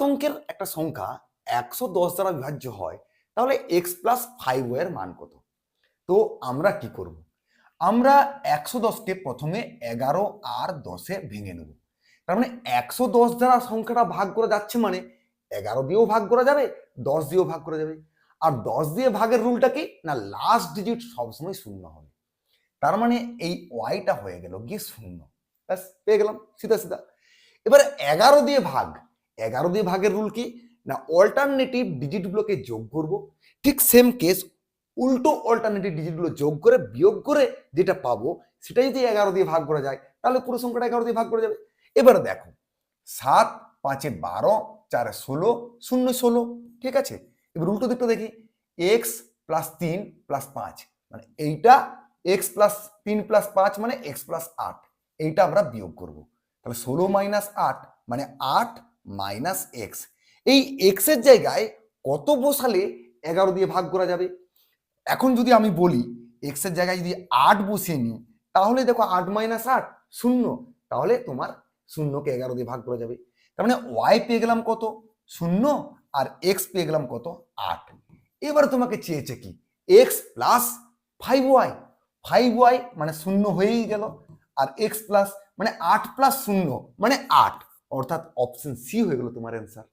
অঙ্কের একটা সংখ্যা একশো দশ দ্বারা বিভাজ্য হয়, তাহলে এক্স প্লাস ফাইভ এর মান কত? তো আমরা কি করব? আমরা একশো দশকে প্রথমে এগারো আর দশে ভেঙে নেব। তার মানে একশো দশ দ্বারা সংখ্যাটা ভাগ করা যাচ্ছে মানে এগারো দিয়েও ভাগ করা যাবে, দশ দিয়েও ভাগ করা যাবে। আর দশ দিয়ে ভাগের রুলটা কি? না লাস্ট ডিজিট সবসময় শূন্য হবে। তার মানে এই ওয়াইটা হয়ে গেল গিয়ে শূন্য। ব্যাস, পেয়ে গেলাম, সিধা সিধা। এবার এগারো দিয়ে ভাগ এগারো দিয়ে ভাগের রুল কি? না অল্টারনেটিভ ডিজিটগুলোকে যোগ করব। ঠিক সেম কেস উল্টো অল্টারনেটিভ ডিজিটগুলো যোগ করে, বিয়োগ করে যেটা পাবো, সেটাই যদি এগারো দিয়ে ভাগ করা যায়, তাহলে পুরো সংখ্যাটা এগারো দিয়ে ভাগ করা যাবে। এবার দেখো, সাত, পাঁচে বারো, চারে ষোলো, শূন্য ষোলো, ঠিক আছে? এবার উল্টো দিকটা দেখি এক্স প্লাস তিন প্লাস পাঁচ মানে এইটা এক্স প্লাস তিন প্লাস পাঁচ মানে এক্স প্লাস আট, এইটা আমরা বিয়োগ করব। তাহলে ষোলো মাইনাস আট মানে আট মাইনাস এক্স এই এক্সের জায়গায় কত বসালে এগারো দিয়ে ভাগ করা যাবে? এখন যদি আমি বলি এক্সের জায়গায় যদি আট বসিয়ে নিই, তাহলে দেখো আট মাইনাস আট শূন্য। তাহলে তোমার শূন্যকে এগারো দিয়ে ভাগ করা যাবে। তার মানে ওয়াই পেয়ে গেলাম কত? শূন্য। আর এক্স পেয়ে গেলাম কত? আট। এবার তোমাকে চেয়েছে কি? X plus five y five y মানে শূন্য হয়েই গেল। আর এক্স প্লাস মানে আট প্লাস শূন্য মানে আট। অর্থাৎ অপশন সি হয়ে গেল তোমার অ্যান্সার